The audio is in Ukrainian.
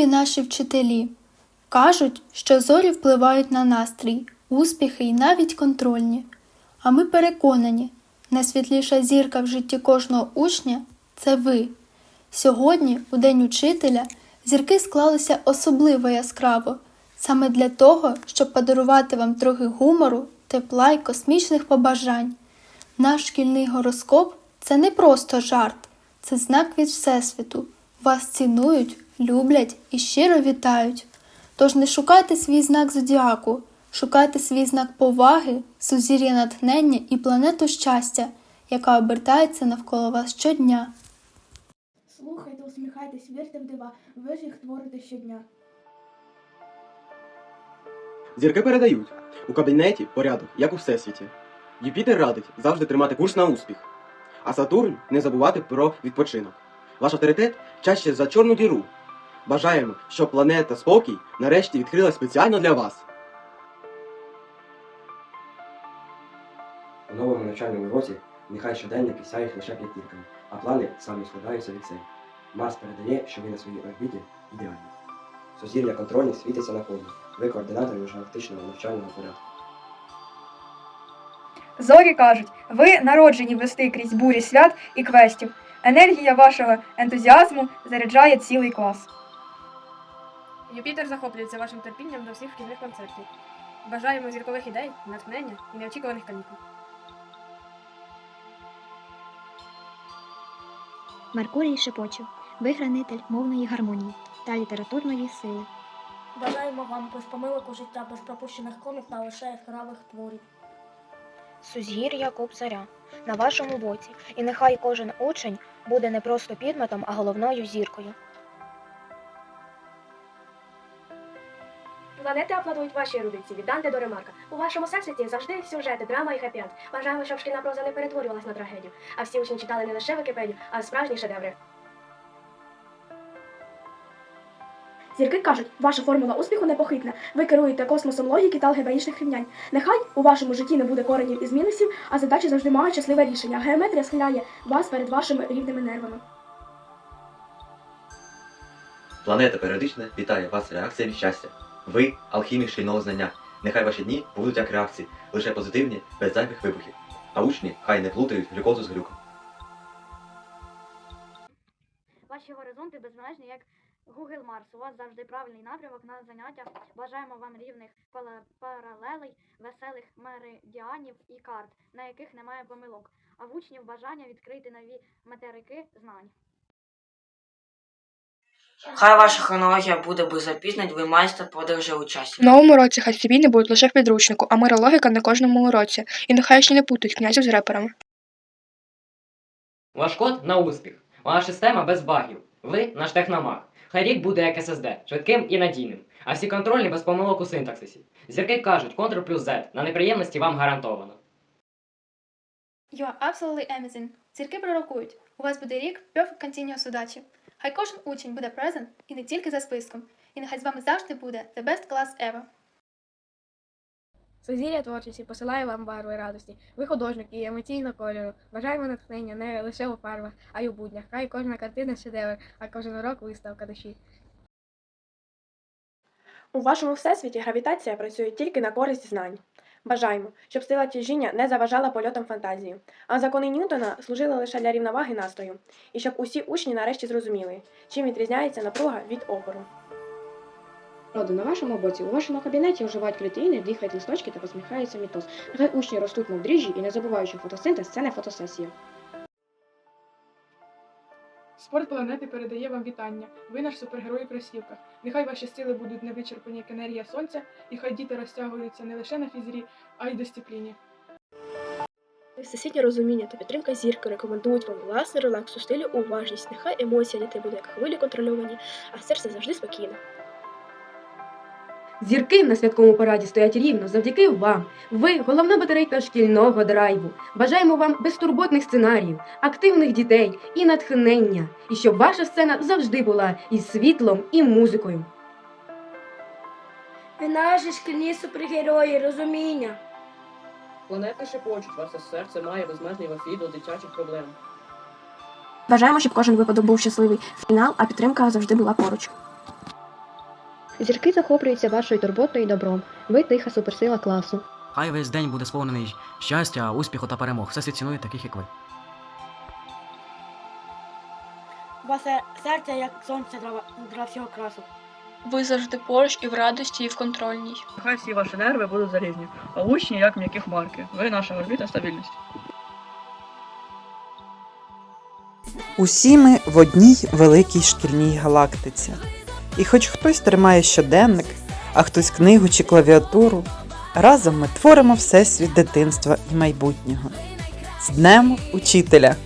Любі наші вчителі, кажуть, що зорі впливають на настрій, успіхи і навіть контрольні. А ми переконані, найсвітліша зірка в житті кожного учня це ви. Сьогодні, у День учителя, зірки склалися особливо яскраво, саме для того, щоб подарувати вам трохи гумору, тепла й космічних побажань. Наш шкільний гороскоп це не просто жарт, це знак від Всесвіту. Вас цінують, люблять і щиро вітають. Тож не шукайте свій знак зодіаку, шукайте свій знак поваги, сузір'я натхнення і планету щастя, яка обертається навколо вас щодня. Слухайте, усміхайтесь, вірте в дива, ви ж їх творите щодня. Зірки передають у кабінеті порядок, як у всесвіті. Юпітер радить завжди тримати курс на успіх, а Сатурн не забувати про відпочинок. Ваш авторитет чаще за чорну діру. Бажаємо, щоб планета спокій нарешті відкрила спеціально для вас. У новому навчальному році нехай щоденники сяють лише п'ятірками, а плани самі складаються від себе. Марс передає, що ви на своїй орбіті ідеальні. Сузір'я контрольних світиться на повні. Ви координатор міжгалактичного навчального порядку. Зорі кажуть, ви народжені вести крізь бурі свят і квестів. Енергія вашого ентузіазму заряджає цілий клас. Юпітер захоплюється вашим терпінням до всіх шкільних концертів. Бажаємо зіркових ідей, натхнення і неочікуваних канікул. Меркурій шепоче, ви хранитель мовної гармонії та літературної сили. Бажаємо вам без помилок у життя, без пропущених комік та лише яскравих творів. Сузгір'я Кобзаря на вашому боці, і нехай кожен учень буде не просто підметом, а головною зіркою. Планети аплодують вашій ерудиції від Данте до Ремарка. У вашому всесвіті завжди сюжети, драма і хеппі-енд. Бажаємо, щоб шкільна проза не перетворювалась на трагедію, а всі учні читали не лише Вікіпедію, а справжні шедеври. Зірки кажуть, ваша формула успіху непохитна. Ви керуєте космосом логіки та алгебраїчних рівнянь. Нехай у вашому житті не буде коренів із мінусів, а задачі завжди мають щасливе рішення. Геометрія схиляє вас перед вашими рівними нервами. Планета періодично вітає вас реакціями щастя. Ви алхімік шкільного знання. Нехай ваші дні будуть як реакції, лише позитивні, без зайвих вибухів. А учні хай не плутають глюкозу з глюком. Ваші горизонти безмежні, як Google Mars. У вас завжди правильний напрямок на заняття. Бажаємо вам рівних паралелей, веселих меридіанів і карт, на яких немає помилок. А в учнів бажання відкрити нові материки знань. Хай ваша хронологія буде без запізнень, ви майстер подорожі у часі. В новому році хай не будуть лише в підручнику, а мирологіка на кожному уроці. І нехай ще не путають князів з реперами. Ваш код на успіх. Ваша система без багів. Ви наш техномаг. Хай рік буде як SSD, швидким і надійним. А всі контрольні без помилок у синтаксисі. Зірки кажуть, Ctrl плюс Z. На неприємності вам гарантовано. You are absolutely amazing. Зірки пророкують. У вас буде рік perfect continuous удачі. Хай кожен учень буде present і не тільки за списком. І нехай з вами завжди буде the best class ever. Сузір'я творчості посилає вам барви радості. Ви художник і емоційно кольору. Бажаємо натхнення не лише у фарбах, а й у буднях. Хай кожна картина шедевр, а кожен урок виставка душі. У вашому всесвіті гравітація працює тільки на користь знань. Бажаємо, щоб сила тяжіння не заважала польотам фантазії, а закони Ньютона служили лише для рівноваги настрою, і щоб усі учні нарешті зрозуміли, чим відрізняється напруга від опору. Роду на вашому боці, у вашому кабінеті оживають клітини, дихають листочки та посміхається мітоз. Нехай учні ростуть мов дріжджі і не забувають, що фотосинтез це не фотосесія. Спорт планети передає вам вітання. Ви наш супергерой у кросівках. Нехай ваші сили будуть не вичерпані як енергія сонця, і хай діти розтягуються не лише на фізрі, а й дисципліні. Всесвітнє розуміння та підтримка зірки рекомендують вам власний релакс у стилі уважність. Нехай емоції дітей буде як хвилі контрольовані, а серце завжди спокійне. Зірки на святковому параді стоять рівно завдяки вам. Ви головна батарейка шкільного драйву. Бажаємо вам безтурботних сценаріїв, активних дітей і натхнення. І щоб ваша сцена завжди була із світлом і музикою. Ви наші шкільні супергерої, розуміння. Планети шепочуть, ваше серце має безмежний вафі до дитячих проблем. Бажаємо, щоб кожен випадок був щасливий. Фінал, а підтримка завжди була поруч. Зірки захоплюються вашою турботою і добром. Ви тиха суперсила класу. Хай весь день буде сповнений щастя, успіху та перемог. Всесвіт цінує таких, як ви. Ваше серце як сонце для, для всього красу. Ви завжди поруч і в радості, і в контрольній. Нехай всі ваші нерви будуть залізні, а учні як м'які хмарки. Ви наша орбіта стабільність. Усі ми в одній великій шкільній галактиці. І хоч хтось тримає щоденник, а хтось книгу чи клавіатуру, разом ми творимо всесвіт дитинства і майбутнього. З Днем Учителя!